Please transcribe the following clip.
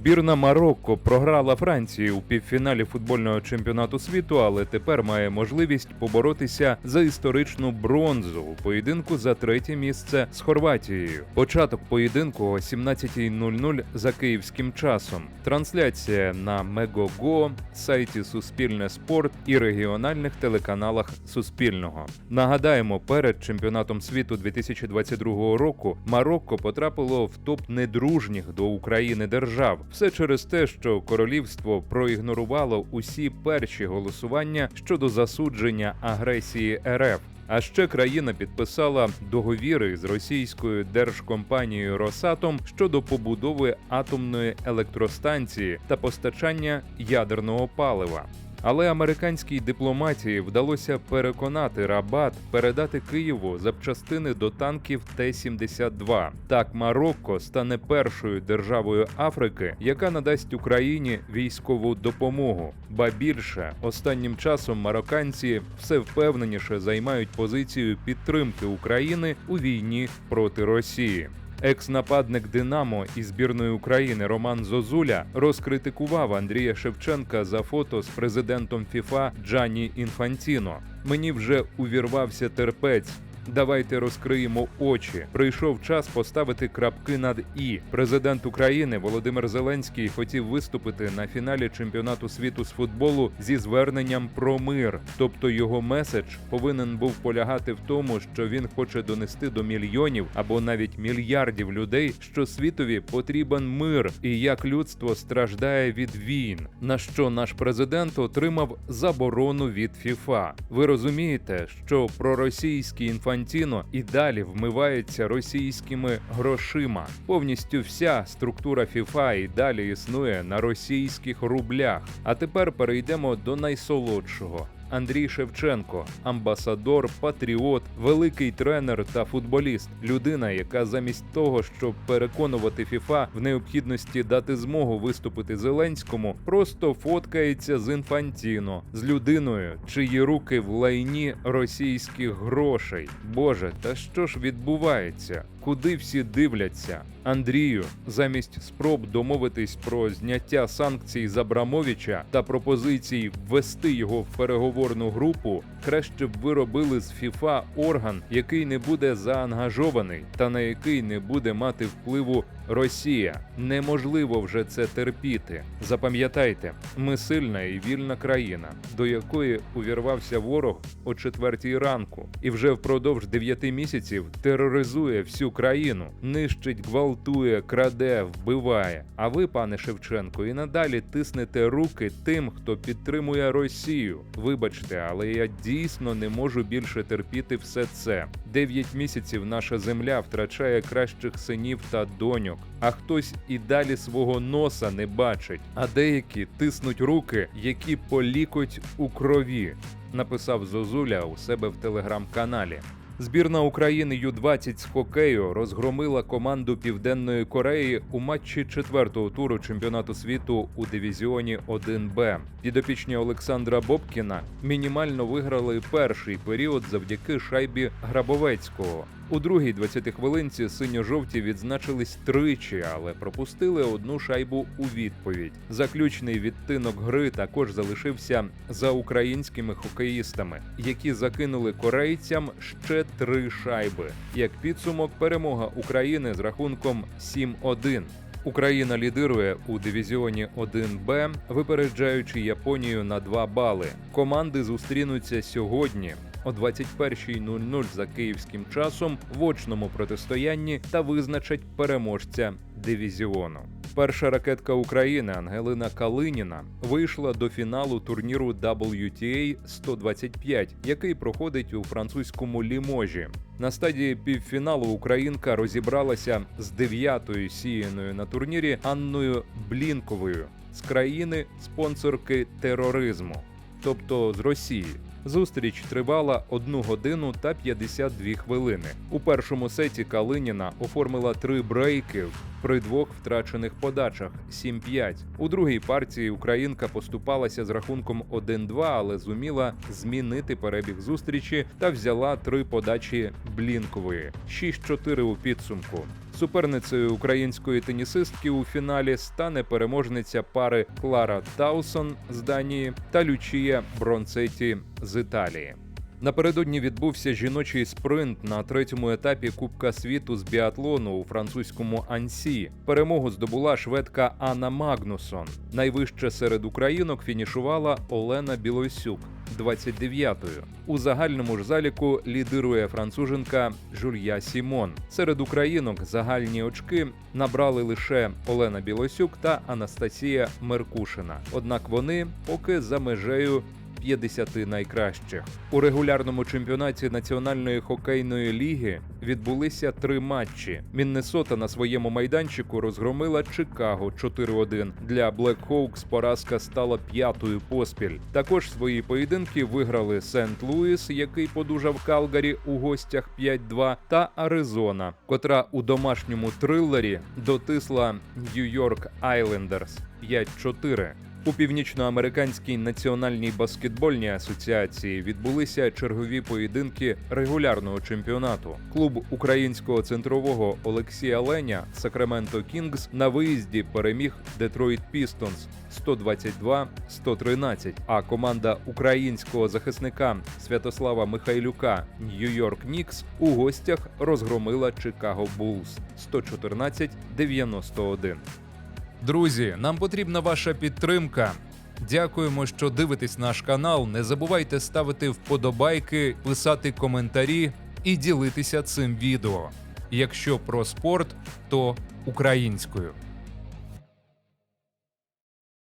Збірна Марокко програла Франції у півфіналі футбольного чемпіонату світу, але тепер має можливість поборотися за історичну бронзу у поєдинку за третє місце з Хорватією. Початок поєдинку о 17.00 за київським часом. Трансляція на Мегого, сайті Суспільне спорт і регіональних телеканалах Суспільного. Нагадаємо, перед чемпіонатом світу 2022 року Марокко потрапило в топ недружніх до України держав. Все через те, що королівство проігнорувало усі перші голосування щодо засудження агресії РФ. А ще країна підписала договіри з російською держкомпанією Росатом щодо побудови атомної електростанції та постачання ядерного палива. Але американській дипломатії вдалося переконати Рабат передати Києву запчастини до танків Т-72. Так Марокко стане першою державою Африки, яка надасть Україні військову допомогу. Ба більше останнім часом марокканці все впевненіше займають позицію підтримки України у війні проти Росії. Екс-нападник Динамо і збірної України Роман Зозуля розкритикував Андрія Шевченка за фото з президентом ФІФА Джані Інфантіно. Мені вже увірвався терпець. Давайте розкриємо очі. Прийшов час поставити крапки над і. Президент України Володимир Зеленський хотів виступити на фіналі чемпіонату світу з футболу зі зверненням про мир. Тобто його меседж повинен був полягати в тому, що він хоче донести до мільйонів або навіть мільярдів людей, що світові потрібен мир і як людство страждає від війн. На що наш президент отримав заборону від ФІФА. Ви розумієте, що проросійський інфантіно і далі вмивається російськими грошима. Повністю вся структура ФІФА і далі існує на російських рублях. А тепер перейдемо до найсолодшого. Андрій Шевченко, амбасадор, патріот, великий тренер та футболіст, людина, яка замість того, щоб переконувати ФІФА в необхідності дати змогу виступити Зеленському, просто фоткається з інфантіно, з людиною, чиї руки в лайні російських грошей. Боже, та що ж відбувається? Куди всі дивляться? Андрію, замість спроб домовитись про зняття санкцій з Абрамовича та пропозицій ввести його в переговорну групу, краще б ви робили з ФІФА орган, який не буде заангажований та на який не буде мати впливу Росія. Неможливо вже це терпіти. Запам'ятайте, ми сильна і вільна країна, до якої увірвався ворог о четвертій ранку, і вже впродовж дев'яти місяців тероризує всю країну, нищить, гвалтує, краде, вбиває. А ви, пане Шевченко, і надалі тиснете руки тим, хто підтримує Росію. Вибачте, але я дійсно не можу більше терпіти все це. Дев'ять місяців наша земля втрачає кращих синів та доньок, а хтось і далі свого носа не бачить. А деякі тиснуть руки, які полікоть у крові. Написав Зозуля у себе в телеграм-каналі. Збірна України Ю-20 з хокею розгромила команду Південної Кореї у матчі четвертого туру чемпіонату світу у дивізіоні 1Б. Підопічні Олександра Бобкіна мінімально виграли перший період завдяки шайбі Грабовецького. У другій 20 хвилинці синьо-жовті відзначились тричі, але пропустили одну шайбу у відповідь. Заключний відтинок гри також залишився за українськими хокеїстами, які закинули корейцям ще три шайби. Як підсумок, перемога України з рахунком 7-1. Україна лідирує у дивізіоні 1Б, випереджаючи Японію на 2 бали. Команди зустрінуться сьогодні о 21.00 за київським часом в очному протистоянні та визначать переможця дивізіону. Перша ракетка України Ангелина Калиніна вийшла до фіналу турніру WTA 125, який проходить у французькому Ліможі. На стадії півфіналу Українка розібралася з дев'ятою сіяною на турнірі Анною Блінковою з країни спонсорки тероризму, тобто з Росії. Зустріч тривала 1 годину та 52 хвилини. У першому сеті Калиніна оформила три брейки при двох втрачених подачах 7-5. У другій партії українка поступалася з рахунком 1-2, але зуміла змінити перебіг зустрічі та взяла три подачі блінкової 6-4 у підсумку. Суперницею української тенісистки у фіналі стане переможниця пари Клара Таусон з Данії та Лючія Бронцеті з Італії. Напередодні відбувся жіночий спринт на третьому етапі Кубка світу з біатлону у французькому Ансі. Перемогу здобула шведка Анна Магнусон. Найвище серед українок фінішувала Олена Білойсюк. 29-ю. У загальному ж заліку лідирує француженка Жулья Сімон. Серед українок загальні очки набрали лише Олена Білосюк та Анастасія Меркушина. Однак вони поки за межею 50 найкращих. У регулярному чемпіонаті Національної хокейної ліги відбулися три матчі. Міннесота на своєму майданчику розгромила Чикаго 4-1. Для Блекхоукс поразка стала п'ятою поспіль. Також свої поєдинки виграли Сент-Луіс, який подужав Калгарі у гостях 5-2, та Аризона, котра у домашньому трилері дотисла Нью-Йорк Айлендерс 5-4. У північноамериканській національній баскетбольній асоціації відбулися чергові поєдинки регулярного чемпіонату. Клуб українського центрового Олексія Леня Сакраменто Кінгс на виїзді переміг Детройт Пістонс 122-113, А команда українського захисника Святослава Михайлюка Нью-Йорк Нікс у гостях розгромила Чикаго Булls 114-91. Друзі, нам потрібна ваша підтримка. Дякуємо, що дивитесь наш канал. Не забувайте ставити вподобайки, писати коментарі і ділитися цим відео. Якщо про спорт, то українською.